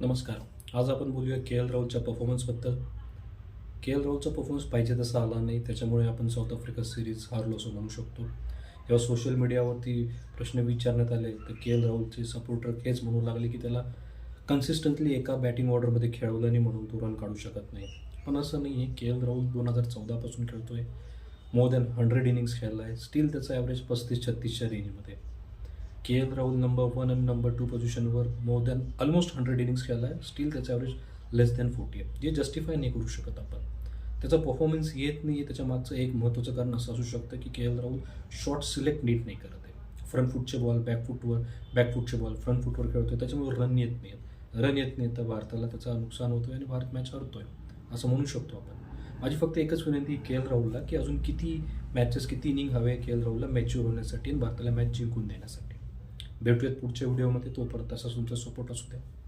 नमस्कार. आज आपण बोलूया के एल राहुलच्या परफॉर्मन्सबद्दल के एल राहुलचा परफॉर्मन्स पाहिजे तसा आला नाही त्याच्यामुळे आपण साऊथ आफ्रिका सिरीज हारलो असं म्हणू शकतो. जेव्हा सोशल मीडियावरती प्रश्न विचारण्यात आले तर के एल राहुलचे सपोर्टर हेच म्हणू लागले की त्याला कन्सिस्टंटली एका बॅटिंग ऑर्डरमध्ये खेळवलं नाही म्हणून तो रन काढू शकत नाही. पण असं नाही आहे के एल राहुल दोन हजार चौदापासून खेळतोय. मोर दॅन हंड्रेड इनिंग्स खेळला आहे स्टील त्याचा ॲव्हरेज पस्तीस छत्तीसच्या रेंजमध्ये K L Rahul number one आणि नंबर टू पोझिशनवर more than almost hundred innings खेळला आहे स्टील त्याचं ॲव्हरेज लेस दॅन फोर्टी आहे. जे जस्टिफाय नाही करू शकत आपण. त्याचा परफॉर्मन्स येत नाही आहे त्याच्या मागचं एक महत्त्वाचं कारण असं असू शकतं की K L Rahul shot select नीट नाही करत आहे. फ्रंट फूटचे बॉल बॅक फुटवर बॅक बॉल फ्रंट खेळतो आहे त्याच्यामुळे रन येत नाही रन येत नाही तर भारताला त्याचा नुकसान होतोय आणि भारत मॅच हरतो आहे असं म्हणू शकतो आपण. माझी फक्त एकच विनंती के एल राहुलला की अजून किती मॅचेस किती इनिंग हवे के एल राहुलला मॅच्युअर होण्यासाठी आणि भारताला मॅच जिंकून देण्यासाठी. भेटूयात पुढच्या व्हिडिओमध्ये. तोपर्यंत तसाच तुमचा सपोर्ट असू द्या.